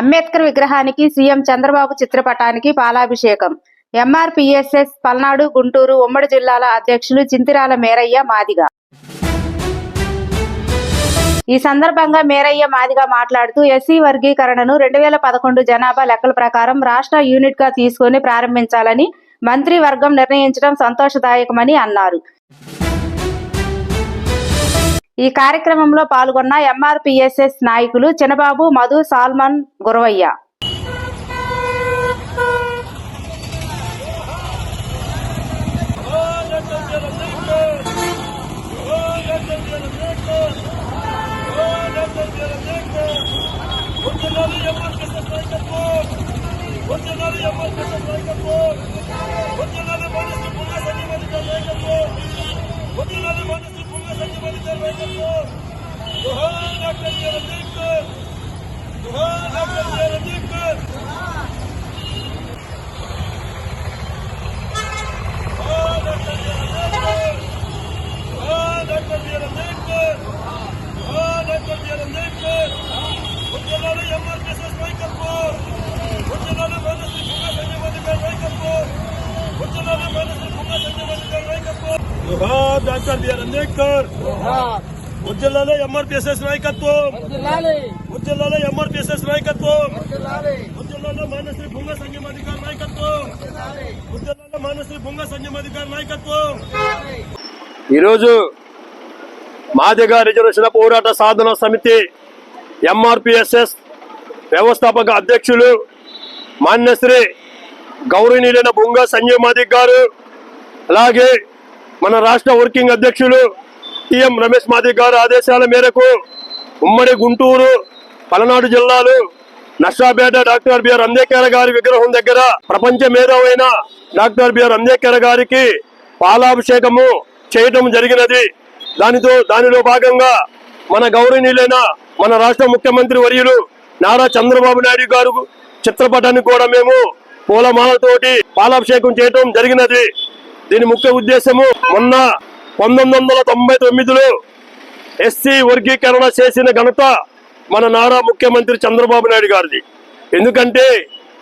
అంబేద్కర్ విగ్రహానికి సీఎం చంద్రబాబు చిత్రపటానికి పాలాభిషేకం. ఎంఆర్పీఎస్ఎస్ పల్నాడు గుంటూరు ఉమ్మడి జిల్లాల అధ్యక్షులు చింతిరాల మేరయ్య మాదిగ. ఈ సందర్భంగా మేరయ్య మాదిగా మాట్లాడుతూ ఎస్సీ వర్గీకరణను రెండు వేల పదకొండు జనాభా లెక్కల ప్రకారం రాష్ట్ర యూనిట్గా తీసుకొని ప్రారంభించాలని మంత్రివర్గం నిర్ణయించడం సంతోషదాయకమని అన్నారు. ఈ కార్యక్రమంలో పాల్గొన్న ఎంఆర్పిఎస్ఎస్ నాయకులు Chinababu Madhu Solomon Guravayya. Duhan Dr. Jira Deepkar! Duhan Dr. Jira Deepkar! జోహార్ డాక్టర్ బిఆర్ అంబేద్కర్. ఉజ్జల్లాలో ఎంఆర్పిఎస్ఎస్ నాయకత్వం. ఉజ్జల్లాలో ఎంఆర్పిఎస్ఎస్ నాయకత్వం. ఉజ్జల్లాలో మానశ్రీ భుంగ సంఘం అధికార నాయకత్వం. ఉజ్జల్లాలో మానశ్రీ భుంగ సంఘం అధికార నాయకత్వం. ఈరోజు మాదిగ రిజర్వేషన్ పోరాట సాధన సమితి ఎంఆర్పిఎస్ఎస్ వ్యవస్థాపక అధ్యక్షులు మాన్యశ్రీ గౌరవనీయులైన బుంగ సంజయ్ మాదిక్ గారు అలాగే మన రాష్ట్ర వర్కింగ్ అధ్యక్షులు టిఎం రమేష్ మాదిక్ గారు ఆదేశాల మేరకు ఉమ్మడి గుంటూరు పలనాడు జిల్లాలు నష్టాపేట డాక్టర్ బిఆర్ అంబేద్కర్ గారి విగ్రహం దగ్గర ప్రపంచ మేధావైన డాక్టర్ బిఆర్ అంబేద్కర్ గారికి పాలాభిషేకము చేయటం జరిగినది. దానితో దానిలో భాగంగా మన గౌరవనీయులైన మన రాష్ట్ర ముఖ్యమంత్రి వర్యులు నారా చంద్రబాబు నాయుడు గారు చిత్రపటాన్ని కూడా మేము పూలమాలతోటి పాలాభిషేకం చేయటం జరిగినది. దీని ముఖ్య ఉద్దేశము మొన్న పంతొమ్మిది వందల తొంభై తొమ్మిదిలో ఎస్సీ వర్గీకరణ చేసిన ఘనత మన నారా ముఖ్యమంత్రి చంద్రబాబు నాయుడు గారిది. ఎందుకంటే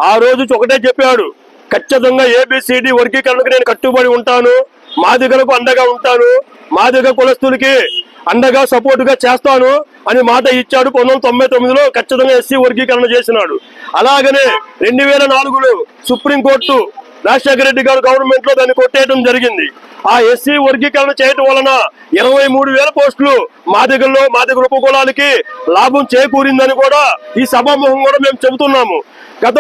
ఆ రోజు ఒకటే చెప్పాడు ఖచ్చితంగా ఏబిసిడి వర్గీకరణకు నేను కట్టుబడి ఉంటాను మాదిగలకు అండగా ఉంటాను మాదిగ కులస్తులకి అండగా సపోర్టుగా చేస్తాను అని మాట ఇచ్చాడు పంతొమ్మిది తొంభై తొమ్మిదిలో ఖచ్చితంగా ఎస్సీ వర్గీకరణ చేసినాడు. అలాగనే రెండు వేల నాలుగులో సుప్రీంకోర్టు రాజశేఖర రెడ్డి గారు గవర్నమెంట్లో దాన్ని కొట్టేయడం జరిగింది. ఆ ఎస్సీ వర్గీకరణ చేయటం వలన ఇరవై మూడు వేల పోస్టులు మాదిగల్లో మాదిగ ఉపకులాలకి లాభం చేకూరిందని కూడా ఈ సభాముఖం కూడా మేము చెబుతున్నాము. గత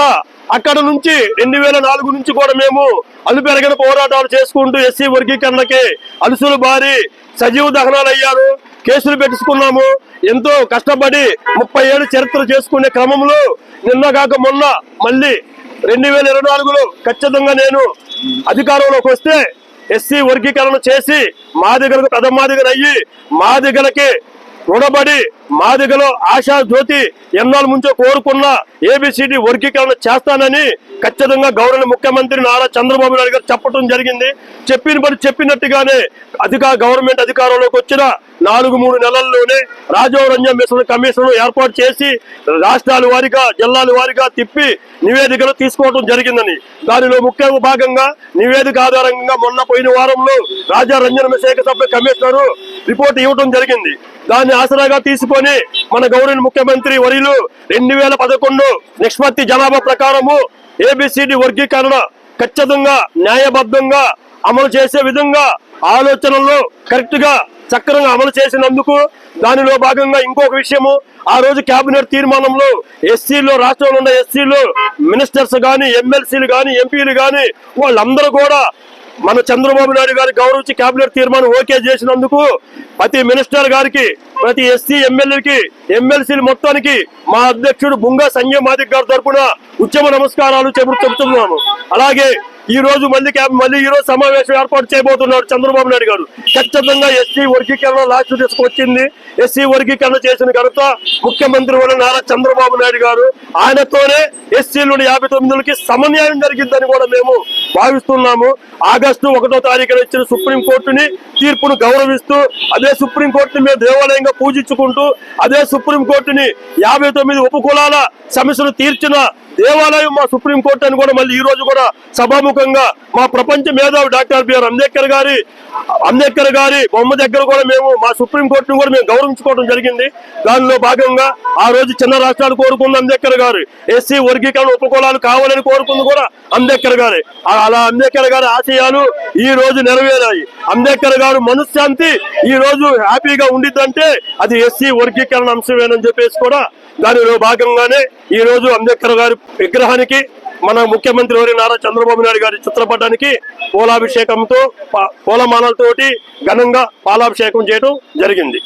అక్కడ నుంచి రెండు వేల నాలుగు నుంచి కూడా మేము అలుపెరగిన పోరాటాలు చేసుకుంటూ ఎస్సీ వర్గీకరణకి అలుసులు బారి సజీవ దహనాలు అయ్యారు. కేసులు పెట్టుకున్నాము ఎంతో కష్టపడి ముప్పై ఏళ్ళు చరిత్ర చేసుకునే క్రమంలో నిన్న కాక మొన్న మళ్ళీ రెండు వేల ఇరవై నాలుగులో ఖచ్చితంగా నేను అధికారంలోకి వస్తే ఎస్సీ వర్గీకరణ చేసి మాదిగలకు పెదమాదిగనయ్యి మాదిగలకి రుణబడి మాదిగలో ఆశా జ్యోతి ఎన్నాళ్ళ ముంచో కోరుకున్న ఏబిసిడి వర్గీకరణ చేస్తానని ఖచ్చితంగా గౌరవ ముఖ్యమంత్రి నారా చంద్రబాబు నాయుడు గారు చెప్పడం జరిగింది. చెప్పిన పని చెప్పినట్టుగానే అధికార గవర్నమెంట్ అధికారంలోకి వచ్చిన నాలుగు మూడు నెలల్లోనే రాజీవ్ రంజన్ మిషన్ కమిషన్ ఏర్పాటు చేసి రాష్ట్రాల వారిగా జిల్లాల వారిగా తిప్పి నివేదికలు తీసుకోవడం జరిగిందని. దానిలో ముఖ్య భాగంగా నివేదిక ఆధారంగా మొన్న పోయిన వారంలో రాజా రంజన్ శాఖ సభ్య కమిషనర్ రిపోర్ట్ ఇవ్వడం జరిగింది. దాన్ని ఆసరాగా తీసుకొని మన గౌరవ ముఖ్యమంత్రి వరిలు రెండు వేల పదకొండు నిష్పత్తి జనాభా ప్రకారము ఏబిసిడి వర్గీకరణ ఖచ్చితంగా న్యాయబద్ధంగా అమలు చేసే విధంగా ఆలోచనలు కరెక్ట్గా చక్రంగా అమలు చేసినందుకు దానిలో భాగంగా ఇంకొక విషయము ఆ రోజు కేబినెట్ తీర్మానంలో ఎస్సీలో రాష్ట్రంలో ఉన్న ఎస్సీలు మినిస్టర్స్ గాని ఎమ్మెల్సీలు గాని ఎంపీలు గాని వాళ్ళందరూ కూడా మన చంద్రబాబు నాయుడు గారి గౌరవించి కేబినెట్ తీర్మానం ఓకే చేసినందుకు ప్రతి మినిస్టర్ గారికి ప్రతి ఎస్సీ ఎమ్మెల్యేకి ఎమ్మెల్సీలు మొత్తానికి మా అధ్యక్షుడు బుంగా సంజయ్ మాదిక్ గారి తరపున ఉద్యమ నమస్కారాలు చెబుతున్నాము. అలాగే ఈ రోజు మళ్ళీ క్యాబ్ మళ్ళీ ఈ రోజు సమావేశం ఏర్పాటు చేయబోతున్నారు చంద్రబాబు నాయుడు గారు. ఖచ్చితంగా ఎస్సీ వర్గీకరణ లాస్ట్ తీసుకొచ్చింది ఎస్సీ వర్గీకరణ చేసిన ఘనత ముఖ్యమంత్రి కూడా నారా చంద్రబాబు నాయుడు గారు. ఆయనతోనే ఎస్సీలు యాభై తొమ్మిదిలకి సమన్యాయం జరిగిందని కూడా మేము భావిస్తున్నాము. ఆగస్టు ఒకటో తారీఖున ఇచ్చిన సుప్రీంకోర్టుని తీర్పును గౌరవిస్తూ అదే సుప్రీంకోర్టుని మేము దేవాలయంగా పూజించుకుంటూ అదే సుప్రీంకోర్టుని యాభై తొమ్మిది ఉపకులాల సమస్యలు తీర్చిన దేవాలయం మా సుప్రీం కోర్టు అని కూడా మళ్ళీ ఈ రోజు కూడా సభాముఖంగా మా ప్రపంచ మేధావి డాక్టర్ బిఆర్ అంబేద్కర్ గారి అంబేద్కర్ గారి బొమ్మ దగ్గర కూడా మేము మా సుప్రీంకోర్టును కూడా మేము గౌరవించుకోవడం జరిగింది. దానిలో భాగంగా ఆ రోజు చిన్న రాష్ట్రాలు కోరుకున్న అంబేద్కర్ గారు. ఎస్సీ వర్గీకరణ ఉపకులాలు కావాలని కోరుకుంది కూడా అంబేద్కర్ గారే. అలా అంబేద్కర్ గారి ఆశయాలు ఈ రోజు నెరవేరాయి. అంబేద్కర్ గారు మనశ్శాంతి ఈ రోజు హ్యాపీగా ఉండిద్దంటే అది ఎస్సీ వర్గీకరణ అంశమేనని చెప్పేసి కూడా దానిలో భాగంగానే ఈ రోజు అంబేద్కర్ గారి విగ్రహానికి మన ముఖ్యమంత్రి వరి నారా చంద్రబాబు నాయుడు గారి చిత్రపటానికి పూలాభిషేకంతో ప- పూలమాలతోటి ఘనంగా పాలాభిషేకం చేయడం జరిగింది.